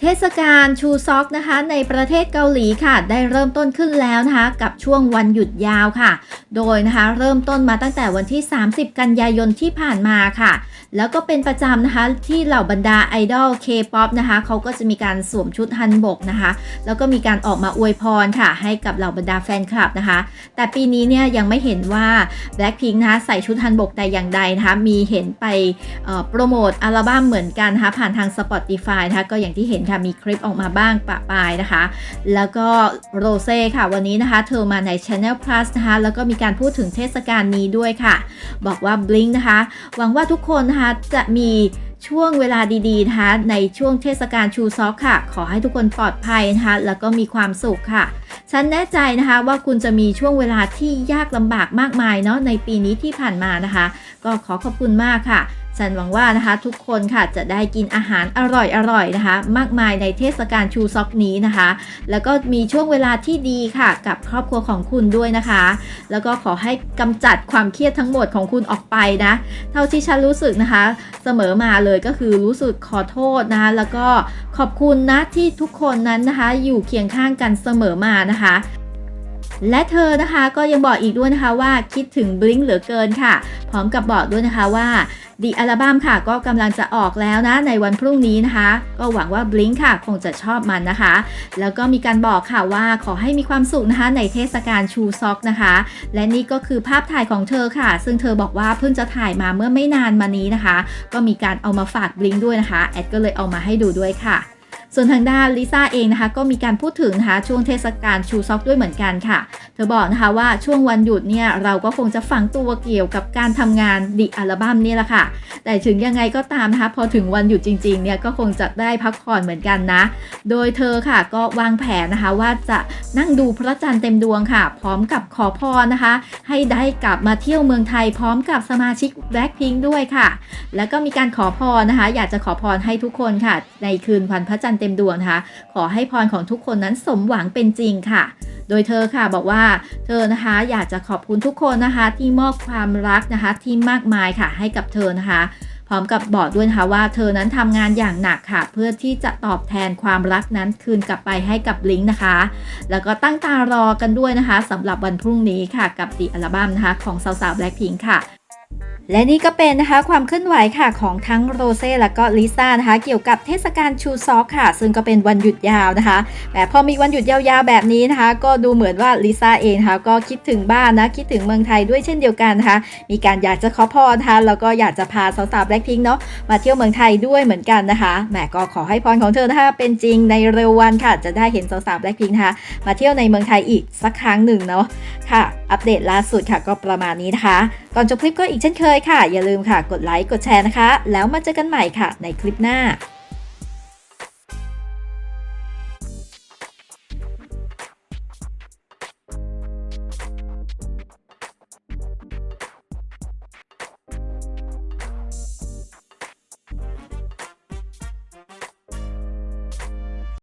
เทศกาลชูซอกนะคะในประเทศเกาหลีค่ะ ได้เริ่มต้นขึ้นแล้วนะคะ กับช่วงวันหยุดยาวค่ะ โดยนะคะเริ่มต้นมาตั้งแต่วันที่ 30 กันยายนที่ผ่านมาค่ะ แล้วก็เป็นประจำนะคะที่เหล่าบรรดาไอดอลเคป๊อปนะคะเขาก็จะมีการสวมชุดฮันบกนะคะ แล้วก็มีการออกมาอวยพรค่ะ ให้กับเหล่าบรรดาแฟนคลับนะคะ แต่ปีนี้เนี่ยยังไม่เห็นว่า Blackpink นะคะใส่ชุดฮันบกแต่อย่างใดนะคะมีเห็นไปโปรโมทอัลบั้มเหมือนกันนะคะผ่านทาง Spotify นะคะก็อย่างที่เห็นค่ะมีคลิปออกมาบ้างปะปายนะคะ แล้วก็โรเซ่ค่ะวันนี้นะคะเธอมาใน Channel Plus นะคะแล้วก็มีการพูดถึงเทศกาลนี้ด้วยค่ะ บอกว่า Blink นะคะ หวังว่าทุกคนนะคะจะมีช่วงเวลาดีๆนะคะในช่วงเทศกาลชูซอกค่ะ ขอให้ทุกคนปลอดภัยนะคะแล้วก็มีความสุขค่ะ ฉันแน่ใจนะคะว่าคุณจะมีช่วงเวลาที่ยากลำบากมากมายเนาะในปีนี้ที่ผ่านมานะคะ ก็ขอขอบคุณมากค่ะ ฉันหวังว่านะคะทุกคนค่ะจะได้กินอาหารอร่อยๆนะคะ มากมายในเทศกาลชูซอกนี้นะคะ แล้วก็มีช่วงเวลาที่ดีค่ะ กับครอบครัวของคุณด้วยนะคะ แล้วก็ขอให้กำจัดความเครียดทั้งหมดของคุณออกไปนะ เท่าที่ฉันรู้สึกนะคะ เสมอมาเลยก็คือรู้สึกขอโทษนะคะ แล้วก็ขอบคุณนะที่ทุกคนนั้นนะคะ อยู่เคียงข้างกันเสมอมานะคะและเธอนะคะก็ยังบอกอีกด้วยนะคะว่าคิดถึงบลิงเหลือเกินค่ะ พร้อมกับบอกด้วยนะคะว่า ดีอัลบั้มค่ะ ก็กำลังจะออกแล้วนะในวันพรุ่งนี้นะคะ ก็หวังว่าบลิงค่ะ คงจะชอบมันนะคะ แล้วก็มีการบอกค่ะว่าขอให้มีความสุขนะคะ ในเทศกาลชูซอกนะคะ และนี่ก็คือภาพถ่ายของเธอค่ะ ซึ่งเธอบอกว่าเพิ่งจะถ่ายมาเมื่อไม่นานมานี้นะคะ ก็มีการเอามาฝากบลิงด้วยนะคะแอดก็เลยเอามาให้ดูด้วยค่ะ ส่วนทางด้านลิซ่าเองนะคะก็มีการพูดถึงนะคะช่วงเทศกาลชูซอกด้วยเหมือนกันค่ะ เธอบอกนะคะว่าช่วงวันหยุดเนี่ยเราก็คงจะฝังตัวเกี่ยวกับการทำงานดิอัลบั้มนี่แหละค่ะ แต่ถึงยังไงก็ตามนะคะพอถึงวันหยุดจริงๆเนี่ยก็คงจะได้พักผ่อนเหมือนกันนะ โดยเธอค่ะก็วางแผนนะคะว่าจะนั่งดูพระจันทร์เต็มดวงค่ะ พร้อมกับขอพรนะคะ ให้ได้กลับมาเที่ยวเมืองไทยพร้อมกับสมาชิก Blackpink ด้วยค่ะ แล้วก็มีการขอพรนะคะ อยากจะขอพรให้ทุกคนค่ะ ในคืนวันพระจันทร์ต็มดวงนะคะ ขอให้พรของทุกคนนั้นสมหวังเป็นจริงค่ะ โดยเธอค่ะบอกว่าเธอนะคะอยากจะขอบคุณทุกคนนะคะ ที่มอบความรักนะคะที่มากมายค่ะให้กับเธอนะคะพร้อมกับบอกด้วยนะคะว่าเธอนั้นทำงานอย่างหนักค่ะ เพื่อที่จะตอบแทนความรักนั้นคืนกลับไปให้กับลิงก์นะคะ แล้วก็ตั้งตารอกันด้วยนะคะสำหรับวันพรุ่งนี้ค่ะกับดีอัลบั้มนะคะ ของสาวๆ Blackpink ค่ะ และนี่ก็เป็นนะคะความเคลื่อนไหวค่ะของทั้งโรเซ่และก็ลิซ่านะคะ เกี่ยวกับเทศกาลชูซอกค่ะ ซึ่งก็เป็นวันหยุดยาวนะคะแต่พอมีวันหยุดยาวๆแบบนี้นะคะ ก็ดูเหมือนว่าลิซ่าเองนะคะก็คิดถึงบ้านนะคิดถึงเมืองไทยด้วยเช่นเดียวกันนะคะ มีการอยากจะขอพรนะคะแล้วก็อยากจะพาสาวๆแบล็คพิงเนาะมาเที่ยวเมืองไทยด้วยเหมือนกันนะคะแหมก็ขอให้พรของเธอนะคะเป็นจริงในเร็ววันค่ะ จะได้เห็นสาวๆแบล็คพิงนะคะมาเที่ยวในเมืองไทยอีกสักครั้งหนึ่งเนาะค่ะ อัปเดตล่าสุดค่ะก็ประมาณนี้นะคะ ก่อนจบคลิปก็อีกเช่นเคยยค่ะ อย่าลืมค่ะ กดไลค์ กดแชร์นะคะ แล้วมาเจอกันใหม่ค่ะ ในคลิปหน้า